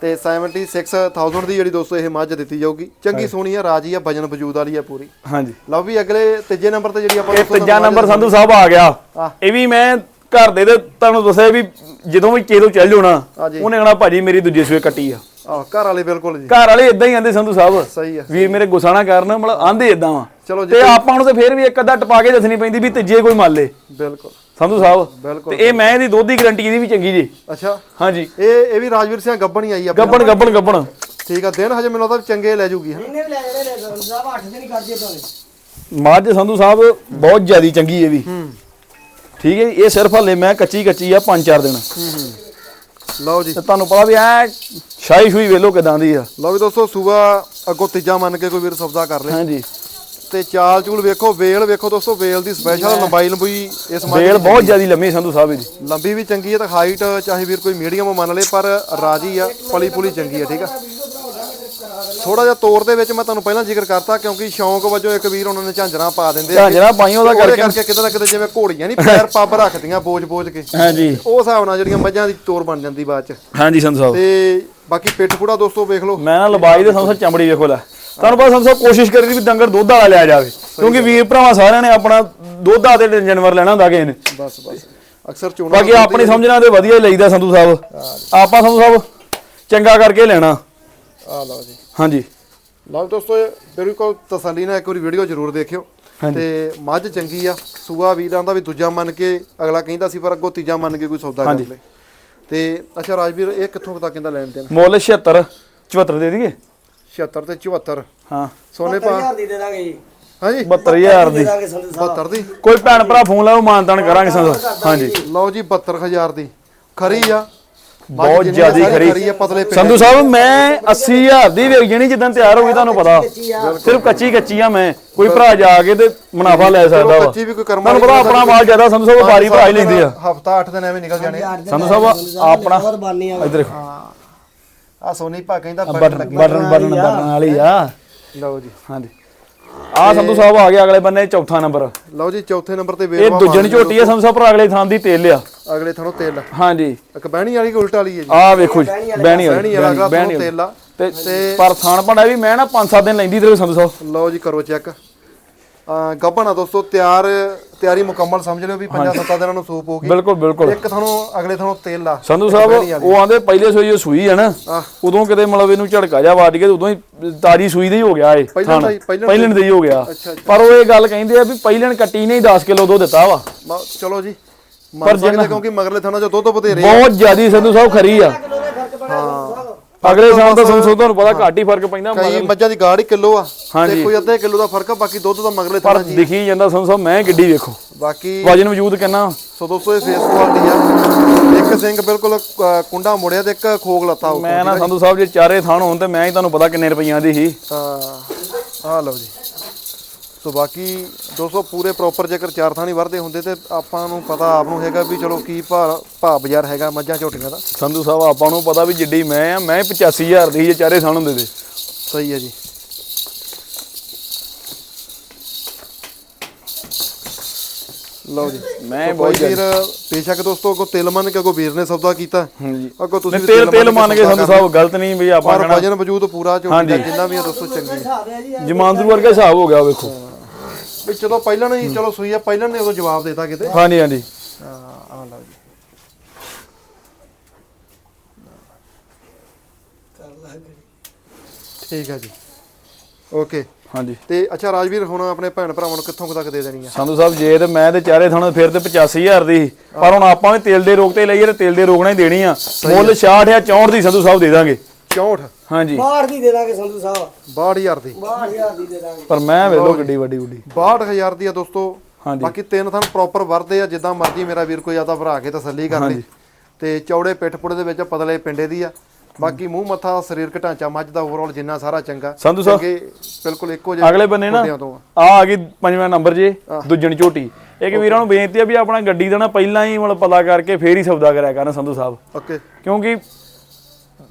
ਤੇ 76000 ਦੀ ਜਿਹੜੀ ਦੋਸਤੋ ਇਹ ਮੱਝ ਦਿੱਤੀ ਜਾਊਗੀ। ਚੰਗੀ ਸੋਹਣੀ ਆ ਰਾਜੀ ਆ ਵਜਨ ਵਜੂਦ ਵਾਲੀ ਆ ਪੂਰੀ। ਹਾਂਜੀ ਲਓ ਵੀ ਅਗਲੇ ਤੀਜੇ ਨੰਬਰ ਤੇ ਜਿਹੜੀ ਆਪਾਂ ਇਹ ਦੋਸਤੋ ਤੀਜਾ ਨੰਬਰ ਸੰਧੂ ਸਾਹਿਬ ਆ ਗਿਆ। ਇਹ ਵੀ ਮੈਂ ਘਰ ਦੇ ਦੇ ਤੁਹਾਨੂੰ ਦੱਸਿਆ ਵੀ ਜਦੋਂ ਵੀ ਤੋਂ ਚੱਲ ਜਾਣਾ ਹਾਂਜੀ। ਉਹਨੇ ਕਹਣਾ ਭਾਜੀ ਮੇਰੀ ਦੂਜੇ ਸੂਏ ਕੱਟੀ ਆ। ਆਹ ਘਰ ਵਾਲੇ ਬਿਲਕੁਲ ਜੀ। ਘਰ ਵਾਲੇ ਇਦਾਂ ਹੀ ਆਂਦੇ ਸੰਧੂ ਸਾਹਿਬ। ਸਹੀ ਆ। ਵੀਰ ਮੇਰੇ ਗੁੱਸਾ ਨਾ ਕਰਨ ਮਤਲਬ ਆਂਦੇ ਇਦਾਂ ਵਾ। ਚਲੋ ਜੀ ਤੇ ਆਪਾਂ ਨੂੰ ਤੇ ਫੇਰ ਵੀ ਇੱਕ ਅੱਧਾ ਟਪਾ ਕੇ ਦੱਸਣੀ ਪੈਂਦੀ ਵੀ ਤੀਜੇ ਕੋਈ ਮੰਨ ਲੇ। ਬਿਲਕੁਲ। ਸੰਧੂ ਸਾਹਿਬ ਬਿਲਕੁਲ। ਤੇ ਇਹ ਮੈਂ ਇਹਦੀ ਦੁੱਧ ਦੀ ਗਰੰਟੀ ਇਹਦੀ ਵੀ ਚੰਗੀ ਜੀ। ਅੱਛਾ। ਹਾਂਜੀ। ਇਹ ਇਹ ਵੀ ਰਾਜਵੀਰ ਸਿੰਘ ਗੱਬਣ ਹੀ ਆਈ ਆ ਗੱਬਣ ਗੱਬਣ ਗੱਬਣ। ਠੀਕ ਆ ਦਿਨ ਹਜੇ ਮੈਨੂੰ ਲੱਗਦਾ ਚੰਗੇ ਲੈ ਜੂਗੀ ਇਹਨੇ ਵੀ ਲੈ ਜਾਣੇ ਨੇ ਸੰਧੂ ਸਾਹਿਬ 8 ਦਿਨ ਹੀ ਕੱਢ ਤੁਹਾਨੂੰ ਮੱਝ ਸੰਧੂ ਸਾਹਿਬ ਬਹੁਤ ਜ਼ਿਆਦੀ ਚੰਗੀ ਇਹ ਵੀ। ਠੀਕ ਹੈ ਜੀ ਇਹ ਸਿਰਫ ਹਲੇ ਮੈਂ ਕੱਚੀ ਕੱਚੀ ਆ 5-4 ਦਿਨ। ਲਓ ਜੀ। ਤੇ ਤੁਹਾਨੂੰ ਪਤਾ ਵੀ ਐ ਸ਼ਾਹੀ ਸ਼ੂਈ ਵੇਲੋ ਕਿਦਾਂ ਦੀ ਆ। ਲਓ ਵੀ ਦੋਸਤੋ ਸੂਬਾ ਅੱਗੋਂ ਤੀਜਾ ਮੰਨ ਕੇ ਕੋਈ ਵੀਰ ਸਬਦਾ ਕਰ ਲੇ। ਹਾਂਜੀ। ਤੇ ਚਾਲ ਚੂਲ ਵੇਖੋ ਵੇਲ ਵੇਖੋ ਦੋਸਤੋ ਵੇਲ ਦੀ ਸਪੈਸ਼ਲ ਲੰਬਾਈ ਲੰਬੂਈ ਇਸ ਮੱਝ ਵੇਲ ਬਹੁਤ ਜ਼ਿਆਦੀ ਲੰਮੀ ਸੰਧੂ ਸਾਹਿਬ ਦੀ। ਲੰਬੀ ਵੀ ਚੰਗੀ ਹੈ ਤੇ ਹਾਈਟ ਚਾਹੇ ਵੀਰ ਕੋਈ ਮੀਡੀਅਮ ਮੰਨ ਲੇ ਪਰ ਰਾਜੀ ਆ ਪਲੀ ਪੁਲੀ ਚੰਗੀ ਆ ਠੀਕ ਆ। ਥੋੜਾ ਜਿਹਾ ਤੋਰ ਦੇ ਵਿੱਚ ਮੈਂ ਤੁਹਾਨੂੰ ਪਹਿਲਾਂ ਜ਼ਿਕਰ ਕਰਤਾ ਕਿਉਂਕਿ ਸ਼ੌਂਕ ਵਜੋਂ ਇੱਕ ਵੀਰ ਉਹਨਾਂ ਨੇ ਝਾਂਜਰਾਂ ਪਾ ਦਿੰਦੇ ਆ। ਝਾਂਜਰਾਂ ਪਾਈਆਂ ਉਹਦਾ ਕਰਕੇ। ਕਰਕੇ ਕਿਤੇ ਨਾ ਕਿਤੇ ਜਿਵੇਂ ਘੋੜੀਆਂ ਨਹੀਂ ਪੈਰ ਪੱਬ ਰੱਖਦੀਆਂ ਬੋਝ-ਬੋਝ ਕੇ। ਹਾਂਜੀ। ਉਹ ਹਿਸਾਬ ਨਾਲ ਜਿਹੜੀਆਂ ਮੱਝਾਂ ਦੀ ਤੋਰ ਬਣ ਜਾਂਦੀ ਬਾਅਦ ਚ। ਹਾਂਜੀ ਸੰਧੂ ਸਾਹਿਬ। ਤੇ ਬਾਕੀ ਪਿੱਠ ਪੂੜਾ ਦੋਸਤੋ ਵੇਖ ਲਓ। ਮੈਂ ਨਾ ਲਬਾਈ ਦੇ ਸਾਹਿਬ ਚਮੜੀ ਵੇਖੋ ਲੈ। ਤੁਹਾਨੂੰ ਪਤਾ ਸਾਹਿਬ ਕੋਸ਼ਿਸ਼ ਕਰੀ ਦੀ ਵੀ ਡੰਗਰ ਦੁੱਧ ਵਾਲਾ ਲਿਆ ਜਾਵੇ। ਕਿਉਂਕਿ ਵੀਰ ਭਰਾਵਾਂ ਸਾਰਿਆਂ ਨੇ ਆਪਣਾ ਦੁੱਧ ਆ ਤੇ ਜਾਨਵਰ ਲੈਣਾ ਹੁੰਦਾ ਕਿਸੇ ਨੇ। ਬਸ ਬਸ। ਅਕਸਰ ਚੋਣਾਂ ਬਾਕੀ ਆਪਣੀ ਸਮਝਣਾ ਤੇ ਵਧੀਆ ਲਈਦਾ ਸੰਧੂ ਸਾਹਿਬ। ਆਪਾਂ ਸੰਧੂ ਸਾਹਿਬ ਚੰਗਾ ਕਰਕੇ ਲੈਣਾ। ਆ ਲਓ ਜੀ। ਹਾਂਜੀ। ਲਓ ਦੋਸਤੋ ਬਿਲਕੁਲ ਤਸੱਲੀ ਨਾਲ ਇੱਕ ਵਾਰੀ ਵੀਡੀਓ ਜ਼ਰੂਰ ਦੇਖਿਓ। ਤੇ ਮੱਝ ਚੰਗੀ ਆ ਸੂਆ ਵੀਰਾਂ ਦਾ ਵੀ ਦੂਜਾ ਮੰਨ ਕੇ ਅਗਲਾ ਕਹਿੰਦਾ ਸੀ ਪਰ ਅੱਗੋਂ ਤੀਜਾ ਮੰਨ ਕੇ ਕੋਈ ਸੌਦਾ ਕਰ ਲੇ ਤੇ ਅੱਛਾ ਰਾਜਵੀਰ ਇਹ ਕਿੱਥੋਂ ਪਤਾ ਕਹਿੰਦਾ ਲੈਣ ਦੇਣ? ਮੁੱਲ 76 74 ਦੇ ਦਈਏ? 76 ਤੇ 74 ਹਾਂ। ਸੋਨੇ ਪਾ 70000 ਦੀ ਦੇ ਦਾਂਗੇ ਜੀ। ਹਾਂਜੀ। 72000 ਦੇ ਦੀ। ਦਾਂਗੇ ਸੰਧੂ ਸਾਹਿਬ 72 ਦੀ? ਕੋਈ ਭੈਣ ਭਰਾ ਫੋਨ ਲਾਓ ਮਾਨਤਾਨ ਕਰਾਂਗੇ ਸੰਧੂ ਹਾਂਜੀ। ਲਓ ਜੀ 72000 ਦੀ। ਖਰੀ ਆ। ਬਹੁਤ ਜ਼ਿਆਦੀ ਖਰੀ ਸੰਧੂ ਸਾਹਿਬ ਮੈਂ 80000 ਦੀ ਵੇਚ ਜਣੀ ਜਿੱਦਾਂ ਤਿਆਰ ਹੋ ਗਈ ਤੁਹਾਨੂੰ ਪਤਾ। ਸਿਰਫ ਕੱਚੀ ਕੱਚੀ ਆ ਮੈਂ। ਕੋਈ ਭਰਾ ਜਾ ਕੇ ਤੇ ਮੁਨਾਫਾ ਲੈ ਸਕਦਾ ਵਾ। ਕੱਚੀ ਵੀ ਕੋਈ ਕਰਮ ਤੁਹਾਨੂੰ ਪਤਾ ਆਪਣਾ ਮਾਲ ਜ਼ਿਆਦਾ ਸੰਧੂ ਸਾਹਿਬ ਵਪਾਰੀ ਭਰਾ ਹੀ ਲੈਂਦੇ ਆ। ਹਫਤਾ 8 ਦਿਨ ਐਵੇਂ ਨਿਕਲ ਜਾਣੇ। ਸੰਧੂ ਸਾਹਿਬ ਆਪਣਾ ਆ ਇਧਰ ਆ ਸੋਨੀ ਭਾ ਕਹਿੰਦਾ ਬਟਨ ਬਟਨ ਲੱਗੀ ਬਟਨ ਬਟਨ ਬਟਨ ਵਾਲੀ ਆ। ਲਓ ਜੀ। ਹਾਂਜੀ। ਆ ਸੰਧੂ ਸਾਹਿਬ ਆ ਗਿਆ ਅਗਲੇ ਬੰਨੇ ਚੌਥਾ ਨੰਬਰ। ਲਓ ਜੀ ਚੌਥੇ ਨੰਬਰ ਤੇ ਇਹ ਵੇਰਵਾ ਦੂਜਣ ਝੋਟੀ ਆ ਸੰਧੂ ਸਾਹਿਬ ਭਰਾ ਅਗਲੇ ਥਾਂ ਦੀ ਤੇਲ ਆ। ਅਗਲੇ ਥਣੋਂ ਤੇਲ ਹਾਂਜੀ। ਇੱਕ ਬਹਿਣੀ ਵਾਲੀ ਕਿ ਉਲਟ ਵਾਲੀ ਹੈ ਜੀ? ਆ ਵੇਖੋ ਜੀ ਬਹਿਣੀ ਬਹਿਣੀ ਵਾਲਾ ਅਗਲਾ ਬਹਿਣੀ ਥਣੋਂ ਤੇਲ ਆ। ਤੇ ਪਰ ਥਾਣ ਭੰਡਾ ਵੀ ਮੈਂ ਨਾ 5-7 ਦਿਨ ਲੈਂਦੀ ਤੇ ਸੰਧੂ ਸਾਹਿਬ। ਲਓ ਜੀ ਕਰੋ ਚੈੱਕ। ਆ ਗੱਬਣਾ ਦੋਸਤੋ ਤਿਆਰ ਤਿਆਰੀ ਮੁਕੰਮਲ ਸਮਝ ਲਿਓ ਵੀ 5-7 ਦਿਨਾਂ ਨੂੰ ਸੂਪ ਹੋਗੀ ਬਿਲਕੁਲ ਬਿਲਕੁਲ। ਇੱਕ ਥਣੋਂ ਅਗਲੇ ਥਣੋਂ ਤੇਲ ਆ ਸੰਧੂ ਸਾਹਿਬ ਉਹ ਆਂਦੇ ਪਹਿਲੇ ਸੂਈ ਉਹ ਸੂਈ ਹੈ ਨਾ। ਉਦੋਂ ਕਿਤੇ ਮਤਲਬ ਇਹਨੂੰ ਝੜਕਾ ਜਾ ਵੱਜ ਗਿਆ ਉਦੋਂ ਹੀ ਤਾਰੀ ਸੂਈ ਦੇ ਹੀ ਹੋ ਗਿਆ ਇਹ ਪਹਿਲਾਂ ਥਣ। ਦਾ ਹੀ- ਪਹਿਲਾਂ ਪਹਿਲਣ ਦੇ ਹੀ ਹੋ ਗਿਆ। ਪਰ ਉਹ ਇਹ ਗੱਲ ਕਹਿੰਦੇ ਆ ਵੀ ਪਹਿਲਣ ਕੱਟੀ ਨੇ ਹੀ 10 ਕਿਲੋ ਦੁੱਧ ਦਿੱਤਾ ਵਾ। ਚਲੋ ਜੀ। ਮਰ ਸਕਦੇ ਕਿਉਂਕਿ ਮਗਰਲੇ ਥਣਾਂ ਚ ਦੁੱਧ ਬਥੇਰੇ ਆ। ਬਹੁਤ ਜ਼ਿਆਦੀ ਸੰਧੂ ਸਾਹਿਬ ਖਰੀ ਆ। ਕਿਲੋ ਦੇ ਅਗਲੇ ਸਾਲ ਤਾਂ ਸੰਧੂ ਸਾਹਿਬ ਤੁਹਾਨੂੰ ਪਤਾ ਘੱਟ ਹੀ ਫ਼ਰਕ ਪੈਂਦਾ ਕਈ ਮੱਝਾਂ ਦੀ ਗਾੜ ਹੀ ਕਿਲੋ ਆ। ਤੇ ਕੋਈ ਅੱਧੇ ਕਿਲੋ ਦਾ ਫ਼ਰਕ ਆ ਬਾਕੀ ਦੁੱਧ ਦਾ ਮਗਰਲੇ ਪਰ ਥਣਾਂ ਜੀ ਦਿਖੀ ਜਾਂਦਾ ਸੰਧੂ ਸਾਹਿਬ ਮੈਂ ਗੱਡੀ ਵੇਖੋ। ਬਾਕੀ ਵਜਨ ਵਜੂਦ ਕਿੰਨਾ? ਸੋ ਦੋਸਤੋ ਇਹ ਫੇਸ ਕੁਆਲਿਟੀ ਆ। ਇੱਕ ਸਿੰਘ ਬਿਲਕੁਲ ਅ, ਕੁੰਡਾ ਮੁੜਿਆ ਤੇ ਇੱਕ ਖੋਗ ਲੱਤਾ ਉੱਪਰ ਮੈਂ ਨਾ ਸੰਧੂ ਸਾਹਿਬ ਜੇ ਚਾਰੇ ਥਾਣ ਹੋਣ ਤੇ ਮੈਂ ਹੀ ਤੁਹਾਨੂੰ ਪਤਾ ਕਿੰਨੇ ਰੁਪਈਆਂ ਦੀ ਸੀ। ਆ ਆ ਲਓ ਜੀ। ਸੋ ਬਾਕੀ ਦੋਸਤੋ ਪੂਰੇ ਪ੍ਰੋਪਰ ਜੇਕਰ ਚਾਰ ਥਾਣੀ ਵਰਦੇ ਹੁੰਦੇ ਤੇ ਆਪਾਂ ਨੂੰ ਪਤਾ ਆਪ ਨੂੰ ਹੈਗਾ ਵੀ ਚਲੋ ਕੀ ਭਾਅ ਭਾਅ ਬਾਜ਼ਾਰ ਹੈਗਾ ਮੱਝਾਂ ਝੋਟੀਆਂ ਦਾ। ਸੰਧੂ ਸਾਹਿਬ ਆਪਾਂ ਨੂੰ ਪਤਾ ਵੀ ਜਿੱਡੀ ਮੈਂ ਆ ਮੈਂ 85000 ਦੀ ਜੇ ਚਾਰੇ ਥਾਣ ਹੁੰਦੇ ਤੇ। ਸਹੀ ਹੈ ਜੀ। ਲਓ ਜੀ। ਮੈਂ ਕੋਈ ਵੀਰ ਬੇਸ਼ੱਕ ਦੋਸਤੋ ਕੋ ਤਿਲ ਮੰਨ ਕੇ ਕੋ ਵੀਰ ਨੇ ਸੌਦਾ ਕੀਤਾ। ਹਾਂਜੀ। ਅੱਗੋਂ ਤੁਸੀਂ ਤੇਲ ਤੇਲ ਮੰਨ ਕੇ ਸੰਧੂ। ਸਾਹਿਬ ਗਲਤ ਨਹੀਂ ਵੀ ਆਪਾਂ ਪਰ ਕਹਣਾ ਵਜਨ ਵਜੂਦ ਪੂਰਾ ਦਾ ਜਿੰਨਾ ਵੀ ਦੋਸਤੋ ਚੰਗੀ। ਜਮਾਂਦਰੂ ਵਰਗਾ ਹਿਸਾਬ ਹੋ ਗਿਆ ਵੇਖੋ। ਵੀ ਚਲੋ ਪਹਿਲਾਂ ਨਹੀਂ ਚਲੋ ਸੂਈ ਆ ਪਹਿਲਾਂ ਨੇ ਉਦੋਂ ਜਵਾਬ ਦੇਤਾ ਕਿਤੇ। ਹਾਂਜੀ ਹਾਂਜੀ। ਹਾਂ ਆ ਲਓ ਜੀ। ਠੀਕ ਹੈ ਜੀ। ਓਕੇ। ਹਾਂਜੀ। ਤੇ ਅੱਛਾ ਰਾਜਵੀਰ ਹੁਣ ਆਪਣੇ ਭੈਣ ਭਰਾਵਾਂ ਨੂੰ ਕਿੱਥੋਂ ਕੁ ਤੱਕ ਦੇ ਦੇਣੀ ਆ? ਸੰਧੂ ਸਾਹਿਬ ਜੇ ਤੇ ਮੈਂ ਤੇ ਚਾਰੇ ਥਾਣੇ ਫਿਰ ਤੇ 85000 ਦੀ ਸੀ। ਪਰ ਹੁਣ ਆਪਾਂ ਵੀ ਤੇਲ ਦੇ ਰੋਗ ਤੇ ਲਈਏ ਤੇ ਤੇਲ ਦੇ ਰੋਗ ਨਾਲ ਹੀ ਦੇਣੀ ਆ। ਮੁੱਲ 66 ਆ 64 ਦੀ ਸੰਧੂ ਸਾਹਿਬ ਦੇ ਦਾਂਗੇ। 64 ਹਾਂਜੀ। ਬਾਹਰ ਦੀ ਦੇ ਦਾਂਗੇ ਸੰਧੂ ਸਾਹਿਬ। 62000 ਦੀ। 62000 ਦੀ ਦੇ ਦਾਂਗੇ। ਪਰ ਮੈਂ ਵੇਲੋ ਗੱਡੀ ਵੱਡੀ ਵੱਡੀ। 62000 ਦੀ ਆ ਦੋਸਤੋ। ਹਾਂਜੀ। ਬਾਕੀ ਤਿੰਨ ਥਾਂ ਪ੍ਰੋਪਰ ਵਰਦੇ ਆ ਜਿੱਦਾਂ ਮਰਜ਼ੀ ਮੇਰਾ ਵੀਰ ਕੋਈ ਆਦਾ ਭਰਾ ਕੇ ਤਸੱਲੀ ਕਰ ਲੇ। ਤੇ ਚੌੜੇ ਪਿੱਠ ਪੁੜੇ ਦੇ ਵਿੱਚ ਪਤਲੇ ਪਿੰਡੇ ਦੀ ਆ। ਬਾਕੀ ਮੂੰਹ ਮੱਥਾ ਸਰੀਰਕ ਢਾਂਚਾ ਮੱਝ ਦਾ ਓਵਰਆਲ ਜਿੰਨਾ ਸਾਰਾ ਚੰਗਾ। ਸੰਧੂ ਸਾਹਿਬ। ਚੰਗੇ ਬਿਲਕੁਲ ਇੱਕੋ ਜਿਹੇ ਅਗਲੇ ਬੰਨੇ ਨਾ। ਆ। ਆ ਗਈ ਪੰਜਵਾਂ ਨੰਬਰ ਜੇ ਦੂਜਣ ਝੋਟੀ। ਇੱਕ ਵੀਰਾਂ ਨੂੰ ਬੇਨਤੀ ਆ ਵੀ ਆਪਣਾ ਗੱਡੀ ਦਾ ਨਾ ਪਹਿਲਾਂ ਹੀ ਮਤਲਬ ਪਤਾ ਕਰਕੇ ਫੇਰ ਹੀ ਸੌਦਾ ਕਰਿਆ ਕਰਨ ਸੰਧੂ ਸਾਹਿਬ। ਓਕੇ। ਕਿਉਂਕਿ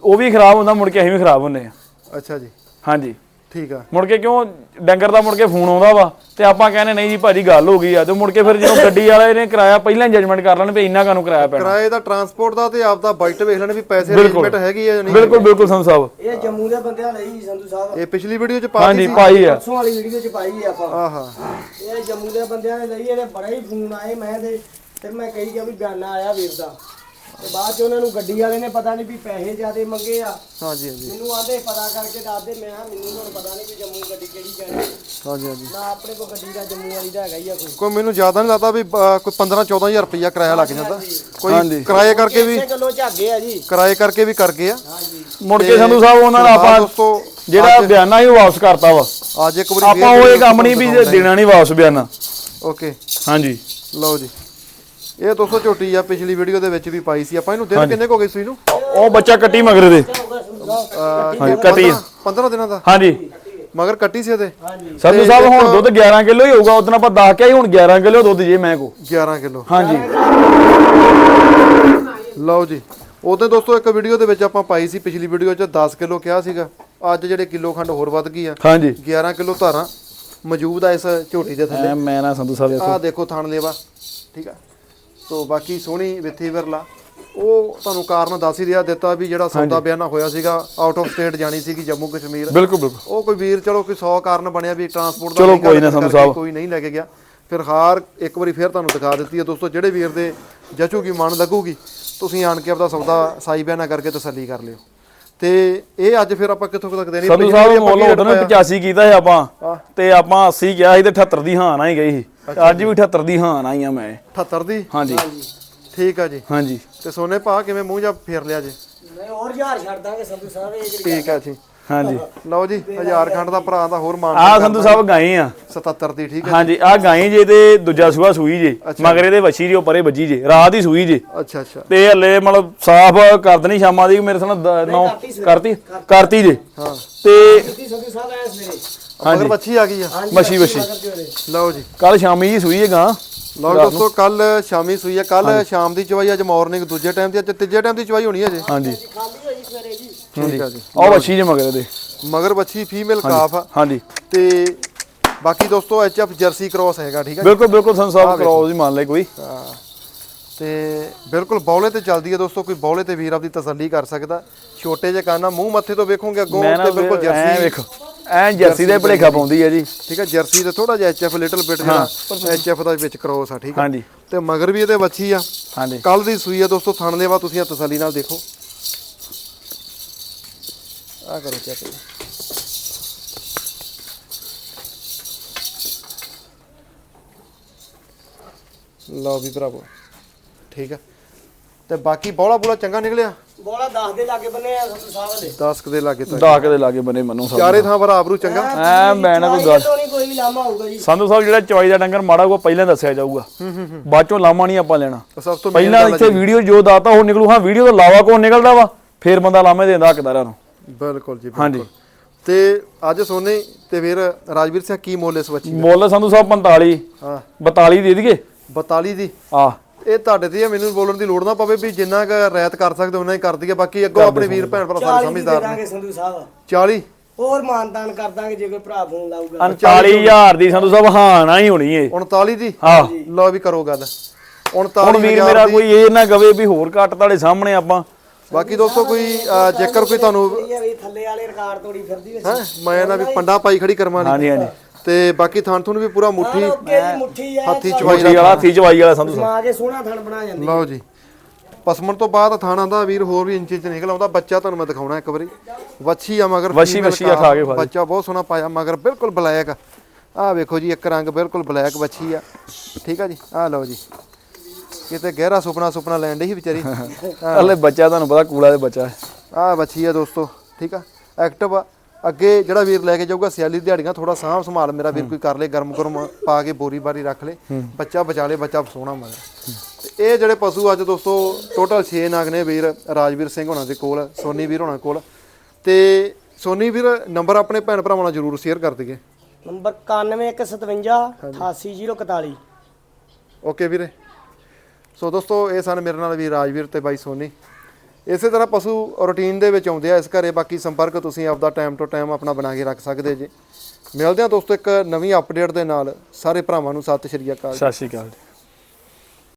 ਉਹ ਵੀ ਖਰਾਬ ਹੁੰਦਾ ਮੁੜ ਕੇ ਅਸੀਂ ਵੀ ਖਰਾਬ ਹੁੰਦੇ ਆ। ਅੱਛਾ ਜੀ। ਹਾਂਜੀ। ਠੀਕ ਆ। ਮੁੜ ਕੇ ਕਿਉਂ ਡੰਗਰ ਦਾ ਮੁੜ ਕੇ ਫੋਨ ਆਉਂਦਾ ਵਾ ਤੇ ਆਪਾਂ ਕਹਿੰਦੇ ਨਹੀਂ ਜੀ ਭਾਜੀ ਗੱਲ ਹੋ ਗਈ ਆ ਤੇ ਮੁੜ ਕੇ ਫਿਰ ਜਦੋਂ ਗੱਡੀ ਵਾਲੇ ਨੇ ਕਿਰਾਇਆ ਪਹਿਲਾਂ ਜਜਮੈਂਟ ਕਰ ਲੈਣ ਵੀ ਇੰਨਾ ਕਾਨੂੰ ਕਿਰਾਇਆ ਪੈਣਾ। ਕਿਰਾਏ ਦਾ ਟਰਾਂਸਪੋਰਟ ਦਾ ਤੇ ਆਪਦਾ ਬਜਟ ਵੇਖ ਲੈਣ ਵੀ ਪੈਸੇ ਅਰੇਂਜਮੈਂਟ ਹੈਗੀ ਆ ਜਾਂ ਨਹੀਂ। ਬਿਲਕੁਲ ਬਿਲਕੁਲ ਸੰਧੂ ਸਾਹਿਬ। ਇਹ ਜੰਮੂ ਦੇ ਬੰਦਿਆਂ ਲਈ ਸੰਧੂ ਸਾਹਿਬ। ਇਹ ਪਿਛਲੀ ਵੀਡੀਓ ਚ ਪਾ ਹਾਂਜੀ ਪਾਈ ਆ। ਪਰਸੋਂ ਵਾਲੀ ਵੀਡੀਓ ਚ ਪਾਈ ਹੈ ਆਪਾਂ। ਆਹਾ। ਇਹ ਜੰਮੂ ਦੇ ਬੰਦਿਆਂ ਨੇ ਲਈ ਇਹਦੇ ਬੜਾ ਹੀ ਫੋਨ ਆਏ ਮੈਂ ਤੇ ਫਿਰ ਮੈਂ ਕਹੀ ਗਿਆ ਵੀ ਬਿਆਨਾ ਆਇਆ ਵੀਰ ਦਾ। ਤੇ ਬਾਅਦ ਚ ਉਹਨਾਂ ਨੂੰ ਗੱਡੀ ਵਾਲੇ ਨੇ ਪਤਾ ਨਹੀਂ ਵੀ ਪੈਸੇ ਜ਼ਿਆਦੇ ਮੰਗੇ ਆ। ਹਾਂਜੀ ਹਾਂਜੀ। ਮੈਨੂੰ ਆਂਦੇ ਪਤਾ ਕਰਕੇ ਦੱਸਦੇ ਮੈਂ ਕਿਹਾ ਮੈਨੂੰ ਹੁਣ ਪਤਾ ਨਹੀਂ ਵੀ ਜੰਮੂ ਗੱਡੀ ਕਿਹੜੀ ਜਾਣੀ ਹਾਂਜੀ ਹਾਂਜੀ। ਨਾ ਆਪਣੇ ਕੋਲ ਗੱਡੀ ਦਾ ਜੰਮੂ ਵਾਲੀ ਦਾ ਹੈਗਾ ਹੀ ਆ ਕੋਈ। ਕੋਈ ਮੈਨੂੰ ਜ਼ਿਆਦਾ ਨਹੀਂ ਲੱਗਦਾ ਵੀ ਕੋਈ 15 14000 ਰੁਪਇਆ ਕਿਰਾਇਆ ਲੱਗ ਜਾਂਦਾ। ਕੋਈ ਹਾਂਜੀ। ਕਿਰਾਏ ਕਰਕੇ ਵੀ 6 ਕਿਲੋ ਝਾਗੇ ਆ ਜੀ। ਕਿਰਾਏ ਕਰਕੇ ਵੀ ਕਰ ਗਏ ਆ। ਹਾਂਜੀ। ਮੁੜ ਕੇ ਸੰਧੂ ਸਾਹਿਬ ਉਹਨਾਂ ਦਾ ਆਪਾਂ ਦੋਸਤੋ ਜਿਹੜਾ ਬਿਆਨਾ ਉਹ ਵਾਪਸ ਕਰਤਾ ਵਾ। ਅੱਜ ਇੱਕ ਵਾਰੀ ਆਪਾਂ ਉਹ ਇਹ ਕੰਮ ਨਹੀਂ ਵੀ ਦੇਣਾ ਨਹੀਂ ਵਾਪਸ ਬਿਆਨਾ। ਓਕੇ। ਹਾਂਜੀ। ਲਓ ਜੀ। ਇਹ ਦੋਸਤੋ ਝੋਟੀ ਆ ਪਿਛਲੀ ਵੀਡੀਓ ਦੇ ਵਿੱਚ ਵੀ ਪਾਈ ਸੀ। ਆਪਾਂ ਇਹਨੂੰ ਦਿਨ ਕਿੰਨੇ ਕੁ ਹੋ ਗਏ ਸੂਈ ਨੂੰ ਉਹ ਬੱਚਾ ਕੱਟੀ ਮਗਰ ਦੇ। ਹਾਂਜੀ ਕੱਟੀ ਆ। 15 ਦਿਨਾਂ ਦਾ? ਹਾਂਜੀ। ਮਗਰ ਕੱਟੀ ਸੀ ਇਹਦੇ? ਸੰਧੂ ਸਾਹਿਬ ਹੁਣ ਦੁੱਧ 11 ਕਿਲੋ ਹੀ ਹੋਊਗਾ ਉਦੋਂ ਆਪਾਂ 10 ਕਿਹਾ ਹੁਣ 11 ਕਿਲੋ ਦੁੱਧ ਜੇ ਮੈਂ ਕੋ। 11 ਕਿਲੋ। ਹਾਂਜੀ। ਲਓ ਜੀ। ਉਹਦੇ ਦੋਸਤੋ ਇੱਕ ਵੀਡੀਓ ਦੇ ਵਿੱਚ ਆਪਾਂ ਪਾਈ ਸੀ ਪਿਛਲੀ ਵੀਡੀਓ 'ਚ 10 ਕਿਲੋ ਕਿਹਾ ਸੀਗਾ। ਅੱਜ ਜਿਹੜੇ ਕਿਲੋ ਖੰਡ ਹੋਰ ਵੱਧ ਗਈ ਆ। ਹਾਂਜੀ। 11 ਕਿਲੋ ਧਾਰਾਂ ਮੌਜੂਦ ਆ ਇਸ ਝੋਟੀ ਦੇ ਥੱਲੇ। ਮੈਂ ਨਾ ਸੰਧੂ ਸਾਹਿਬ ਦੇਖੋ। ਆਹ ਦੇਖੋ ਥਣ ਲੇਵਾ। ਠੀਕ ਆ? ਸੋ ਬਾਕੀ ਸੋਹਣੀ ਵਿੱਥੀ ਵਿਰਲਾ। ਉਹ ਤੁਹਾਨੂੰ ਕਾਰਨ ਦੱਸ ਹੀ ਰਿਹਾ ਦਿੱਤਾ ਵੀ ਜਿਹੜਾ ਸੌਦਾ ਬਿਆਨਾ ਹੋਇਆ ਸੀਗਾ ਆਊਟ ਆਫ ਸਟੇਟ ਜਾਣੀ ਸੀਗੀ ਜੰਮੂ ਕਸ਼ਮੀਰ। ਬਿਲਕੁਲ ਬਿਲਕੁਲ। ਉਹ ਕੋਈ ਵੀਰ ਚਲੋ ਕੋਈ 100 ਕਾਰਨ ਬਣਿਆ ਵੀ ਟਰਾਂਸਪੋਰਟ ਦਾ ਚਲੋ ਕੋਈ ਨਾ ਕਰਕੇ ਸਾਹਿਬ। ਕੋਈ ਨਹੀਂ ਲੈ ਕੇ ਗਿਆ। ਫਿਰ ਹਾਰ ਇੱਕ ਵਾਰੀ ਫਿਰ ਤੁਹਾਨੂੰ ਦਿਖਾ ਦਿੱਤੀ ਹੈ ਦੋਸਤੋ ਜਿਹੜੇ ਵੀਰ ਦੇ ਜਚੂਗੀ ਮਨ ਲੱਗੂਗੀ ਤੁਸੀਂ ਆਣ ਕੇ ਆਪਦਾ ਸੌਦਾ ਸਾਈ ਬਿਆਨਾ ਕਰਕੇ ਤਸੱਲੀ ਕਰ ਲਿਓ। ਤੇ ਇਹ ਅੱਜ ਫਿਰ ਆਪਾਂ ਕਿੱਥੋਂ ਤੱਕ ਦੇਣੀ? ਸੰਧੂ ਸਾਹਿਬ ਮੁੱਲ ਰੇਟ 85 ਕੀਤਾ ਸੀ ਆਪਾਂ। ਤੇ ਆਪਾਂ 80 ਕਿਹਾ ਸੀ ਤੇ 78 ਦੀ ਹਾਂ ਨਾ ਹੀ ਗਈ ਸੀ। ਅੱਜ ਵੀ 78 ਦੀ ਹਾਂ ਹੀ ਆ ਮੈਂ। 78 ਦੀ? ਹਾਂਜੀ। ਠੀਕ ਆ ਜੀ। ਹਾਂਜੀ। ਤੇ ਸੋਨੇ ਭਾ ਕਿਵੇਂ ਮੂੰਹ ਜਾ ਫੇਰ ਲਿਆ ਜੀ? ਨਹੀਂ ਹੋਰ ਹਜ਼ਾਰ ਛੱਡ ਦਾਂਗੇ ਸੰਧੂ ਸਾਹਿਬ ਇਹ ਜਿਹੜੀ ਠੀਕ ਆ ਜੀ। ਹਾਂਜੀ। ਲਓ ਜੀ ਹਜ਼ਾਰ ਖੰਡ ਦਾ ਭਰਾ ਦਾ ਹੋਰ ਮਾਨ ਆ ਸੰਧੂ ਸਾਹਿਬ ਗਾਈ ਆ। 77 ਦੀ ਠੀਕ ਹੈ ਹਾਂਜੀ ਆ ਗਾਈ ਜੇ ਤੇ ਦੂਜਾ ਸੂਆ ਸੂਈ ਜੇ। ਮਗਰ ਇਹਦੇ ਵੱਛੀ ਜੀ ਉਹ ਪਰੇ ਵੱਜੀ ਜੇ। ਰਾਤ ਦੀ ਸੂਈ ਜੇ। ਅੱਛਾ ਅੱਛਾ। ਤੇ ਹੱਲੇ ਮਤਲਬ ਸਾਫ਼ ਕਰ ਦੇਣੀ ਸ਼ਾਮਾਂ ਦੀ ਮੇਰੇ ਸਾਹਮਣੇ ਨੌ ਕਰਤੀ ਕਰਤੀ। ਜੇ। ਹਾਂ। ਤੇ ਸੰਧੂ ਸਾਹਿਬ ਐ ਸਵੇਰੇ ਮਗਰ ਬੱਚੀ ਆ ਗਈ ਆ। ਮੱਛੀ ਵੱਛੀ। ਲਓ ਜੀ। ਕੱਲ ਸ਼ਾਮੀ ਜੀ ਸੂਈ ਹੈਗਾ ਲਓ ਦੋਸਤੋ ਕੱਲ ਸ਼ਾਮੀ ਸੂਈ ਕੱਲ ਸ਼ਾਮ ਦੀ ਚਵਾਈ ਅੱਜ ਮਾਰਨਿੰਗ ਦੂਜੇ ਟਾਈਮ ਦੀ ਅੱਜ ਤੀਜੇ ਟਾਈਮ ਦੀ ਚਵਾਈ ਹੋਣੀ ਹੈ ਜੀ ਹਾਂਜੀ। ਖਾਲੀ ਹੋਈ ਸਵੇਰੇ ਜੀ। ਠੀਕ ਆ ਜੀ। ਉਹ ਵੱਛੀ ਜੇ ਮਗਰ ਇਹਦੇ। ਮਗਰ ਬੱਚੀ ਫੀਮੇਲ ਕਾਫ ਆ। ਹਾਂਜੀ। ਤੇ ਬਾਕੀ ਦੋਸਤੋ ਐਚਐਫ ਜਰਸੀ ਕ੍ਰੋਸ ਹੈਗਾ ਠੀਕ ਹੈ ਬਿਲਕੁਲ ਬਿਲਕੁਲ ਸਾਹਿਬ ਕਰਾਓ ਜੀ ਮੰਨ ਲੈ ਕੋਈ। ਹਾਂ। ਤੇ ਬਿਲਕੁਲ ਬੌਲੇ ਤੇ ਚੱਲਦੀ ਹੈ ਦੋਸਤੋ ਕੋਈ ਬੌਲੇ ਤੇ ਵੀਰ ਆਪਦੀ ਤਸੱਲੀ ਕਰ ਸਕਦਾ। ਛੋਟੇ ਜਿਹੇ ਕੰਨ ਆ ਮੂੰਹ ਮੱਥੇ ਤੋਂ ਵੇਖੋਗੇ ਅੱਗੋਂ ਤੇ ਬਿਲਕੁਲ ਜਰਸੀ ਵੇਖੋ। ਐ ਜਰਸੀ ਦੇ ਭਲੇਖਾ ਪਾਉਂਦੀ ਹੈ ਜੀ। ਠੀਕ ਹੈ ਜਰਸੀ ਤੇ ਥੋੜਾ ਜਿਹਾ ਐਚਐਫ ਲਿਟਲ ਬਿਟ ਜਿਹੜਾ ਐਚਐਫ ਦਾ ਵਿੱਚ ਕ੍ਰੋਸ ਆ ਠੀਕ ਹੈ। ਹਾਂਜੀ। ਤੇ ਮਗਰ ਵੀ ਇਹਦੇ ਵੱਛੀ ਆ। ਹਾਂਜੀ। ਕੱਲ ਦੀ ਸੂਈ ਆ ਦੋਸਤੋ ਥਣ ਦੇ ਬਾਅਦ ਤੁਸੀਂ ਤਸੱਲੀ ਨਾਲ ਦੇਖੋ। ਆ ਕਰੋ ਚੈੱਕ ਲਓ ਵੀ ਭਰਾਵੋ ਠੀਕ ਆ ਤੇ ਬਾਕੀ ਬੋਲਾ ਬੋਲਾ ਚੰਗਾ ਨਿਕਲਿਆ? ਬੋਲਾ 10 ਦੇ ਲਾਗੇ ਬੰਨੇ ਆ ਸੰਧੂ ਸਾਹਿਬ ਦੇ। 10 ਕੁ ਦੇ ਲਾਗੇ ਤੱਕ ਡਾਕ ਦੇ ਲਾਗੇ ਬਨੇ ਮੈਨੂੰ ਸਾਹਿਬ ਚਾਰੇ ਥਾਂ ਬਰਾਬਰੂ ਚੰਗਾ। ਐ ਮੈਂ ਨਾ ਕੋਈ ਗੱਲ ਤੋਂ ਨਹੀਂ ਕੋਈ ਵੀ ਲਾਮਾ ਹੋਊਗਾ ਜੀ। ਸੰਧੂ ਸਾਹਿਬ ਜਿਹੜਾ ਚਵਾਈ ਦਾ ਡੰਗਰ ਮਾੜਾ ਉਹ ਪਹਿਲਾਂ ਦੱਸਿਆ ਜਾਊਗਾ। ਬਾਅਦ ਚੋਂ ਲਾਮਾ ਨਹੀਂ ਆਪਾਂ ਲੈਣਾ। ਸਭ ਤੋਂ main ਪਹਿਲਾਂ ਗੱਲ ਆ ਇੱਥੇ ਵੀਡੀਓ ਜੋ ਦਾਤਾ ਉਹ ਨਿਕਲੂ। ਹਾਂ ਵੀਡੀਓ ਤੋਂ ਲਾਵਾ ਕੋ ਨਿਕਲਦਾ ਵਾ? ਫੇਰ ਬੰਦਾ ਲਾਮੇ ਦੇਂਦਾ ਹੱਕਦਾਰਾਂ ਨੂੰ। ਜੀ। ਬਿਲਕੁਲ ਜੀ ਹਾਂਜੀ। ਬਿਲਕੁਲ। ਤੇ ਅੱਜ ਸੋਨੇ ਤੇ ਵੀਰ ਰਾਜਵੀਰ ਸਿੰਘ ਕੀ ਮੁੱਲ ਇਸ ਬੱਚੀ ਦਾ? ਮੁੱਲ ਸੰਧੂ ਸਾਹਿਬ 45 ਹਾਂ। 42 ਦੇ ਦਈਏ। 42 ਦੀ। ਆ ਇਹ ਤੁਹਾਡੇ ਤੇ ਮੈਨੂੰ ਬੋਲਣ ਦੀ ਲੋੜ ਨਾ ਪਵੇ ਵੀ ਜਿੰਨਾ ਕੁ ਰਾਇਤ ਕਰ ਸਕਦੇ ਉਹਨਾਂ ਹੀ ਕਰ ਦਈਏ। ਬਾਕੀ ਅੱਗੋਂ ਆਪਣੇ ਵੀਰ ਭੈਣ ਭਰਾ ਸਾਰੇ 40 ਦੀ ਦੇ ਸਮਝਦਾਰ ਨੇ। ਦਾਂਗੇ ਸੰਧੂ ਸਾਹਿਬ। 40 ਹੋਰ ਮਾਨਦਾਨ ਕਰ ਦਾਂਗੇ ਜੇ ਕੋਈ ਭਰਾ ਫੋਨ ਲਾਊਗਾ। 39000 ਦੀ ਸੰਧੂ ਸਾਹਿਬ ਹਾਂ ਨਾ ਹੀ ਹੋਣੀ ਏ। 39 ਦੀ? ਹਾਂ। ਲਓ ਵੀ ਕਰੋ ਗੱਲ। 39 ਹੁਣ ਵੀਰ ਮੇਰਾ ਕੋਈ ਇਹ ਨਾ ਕਵੇ ਵੀ ਹੋਰ ਘੱਟ ਤੁਹਾਡੇ ਸਾਹਮਣੇ ਆਪਾਂ। ਬਾਕੀ ਦੋਸਤੋ ਕੋਈ ਜੇਕਰ ਕੋਈ ਤੁਹਾਨੂੰ ਥੱਲੇ ਵਾਲੇ ਰਿਕਾਰਡ ਤੋੜੀ ਫਿਰਦੀ ਹੈ ਮੈਂ ਨਾ ਵੀ ਪੰਡਾ ਪਾਈ ਖੜੀ ਕਰਮਾ ਹਾਂਜੀ ਹਾਂਜੀ। ਤੇ ਬਾਕੀ ਥਾਂ ਤੁਹਾਨੂੰ ਵੀ ਪੂਰਾ ਮੁੱਠੀ ਹੱਥੀ ਚਵਾਈ ਚਵਾਈ ਵਾਲਾ ਹੱਥੀ ਚਵਾਈ ਵਾਲਾ ਸੰਧੂ ਸਾਹਿਬ। ਸਮਾ ਕੇ ਸੋਹਣਾ ਥਣ ਬਣਾ ਜਾਂਦੀ ਲਓ ਜੀ। ਪਸਮਣ ਤੋਂ ਬਾਅਦ ਥਾਣਾ ਦਾ ਵੀਰ ਹੋਰ ਵੀ ਇੰਚੀ ਚ ਨਿਕਲ ਆਉਂਦਾ। ਬੱਚਾ ਤੁਹਾਨੂੰ ਮੈਂ ਦਿਖਾਉਣਾ ਇੱਕ ਵਾਰੀ। ਵੱਛੀ ਆ ਮਗਰ ਵੱਛੀ- female ਵੱਛੀ ਆ ਖਾ ਕੇ ਖਾ ਕੇ। ਬੱਚਾ ਬਹੁਤ ਸੋਹਣਾ ਪਾਇਆ ਮਗਰ ਬਿਲਕੁਲ ਬਲੈਕ। ਆਹ ਵੇਖੋ ਜੀ ਇੱਕ ਰੰਗ ਬਿਲਕੁਲ ਬਲੈਕ ਵੱਛੀ ਆ। ਠੀਕ ਆ ਜੀ? ਆਹ ਲਓ ਜੀ। ਕਿਤੇ ਗਹਿਰਾ ਸੁਪਨਾ ਸੁਪਨਾ ਲੈਣ ਡਈ ਸੀ ਵਿਚਾਰੀ। ਹਲੇ ਬੱਚਾ ਤੁਹਾਨੂੰ ਪਤਾ ਕੂੜਾ ਦੇ ਬੱਚਾ ਹੈ। ਆਹ ਵੱਛੀ ਆ ਦੋਸਤੋ। ਠੀਕ ਆ? ਐਕਟਿਵ ਆ। ਅੱਗੇ ਜਿਹੜਾ ਵੀਰ ਲੈ ਕੇ ਜਾਊਗਾ ਸਿਆਲੀ ਦਿਹਾੜੀਆਂ ਥੋੜਾ ਸਾਂਭ ਸੰਭਾਲ ਮੇਰਾ ਵੀਰ ਕੋਈ ਕਰ ਲੇ ਗਰਮ ਗਰਮ ਪਾ ਕੇ ਬੋਰੀ ਬਾਰੀ ਰੱਖ ਲੇ ਬੱਚਾ ਬਚਾ ਲੇ ਬੱਚਾ ਸੋਹਣਾ ਮਗਰ ਇਹ ਜਿਹੜੇ ਪਸ਼ੂ ਅੱਜ ਦੋਸਤੋ ਟੋਟਲ 6 ਨਾਗ ਨੇ ਵੀਰ ਰਾਜਵੀਰ ਸਿੰਘ ਹੋਣਾ ਦੇ ਕੋਲ ਸੋਨੀ ਵੀਰ ਹੋਣਾ ਕੋਲ। ਤੇ ਸੋਨੀ ਵੀਰ ਨੰਬਰ ਆਪਣੇ ਭੈਣ ਭਰਾਵਾਂ ਨਾਲ ਜਰੂਰ ਸ਼ੇਅਰ ਕਰ ਦਈਏ। ਨੰਬਰ 9157 88041 ਓਕੇ ਵੀਰੇ। ਸੋ ਦੋਸਤੋ ਇਹ ਸਨ ਮੇਰੇ ਨਾਲ ਵੀ ਰਾਜਵੀਰ ਤੇ ਬਾਈ ਸੋਨੀ। ਇਸੇ ਤਰ੍ਹਾਂ ਪਸ਼ੂ ਰੂਟੀਨ ਦੇ ਵਿੱਚ ਆਉਂਦੇ ਆ ਇਸ ਘਰੇ, ਬਾਕੀ ਸੰਪਰਕ ਤੁਸੀਂ ਆਪਦਾ ਟਾਈਮ ਟੂ ਟਾਈਮ ਆਪਣਾ ਬਣਾ ਕੇ ਰੱਖ ਸਕਦੇ ਜੇ। ਮਿਲਦੇ ਹਾਂ ਦੋਸਤੋ ਇੱਕ ਨਵੀਂ ਅਪਡੇਟ ਦੇ ਨਾਲ। ਸਾਰੇ ਭਰਾਵਾਂ ਨੂੰ ਸਤਿ ਸ਼੍ਰੀ ਅਕਾਲ ਸਤਿ ਸ਼੍ਰੀ ਅਕਾਲ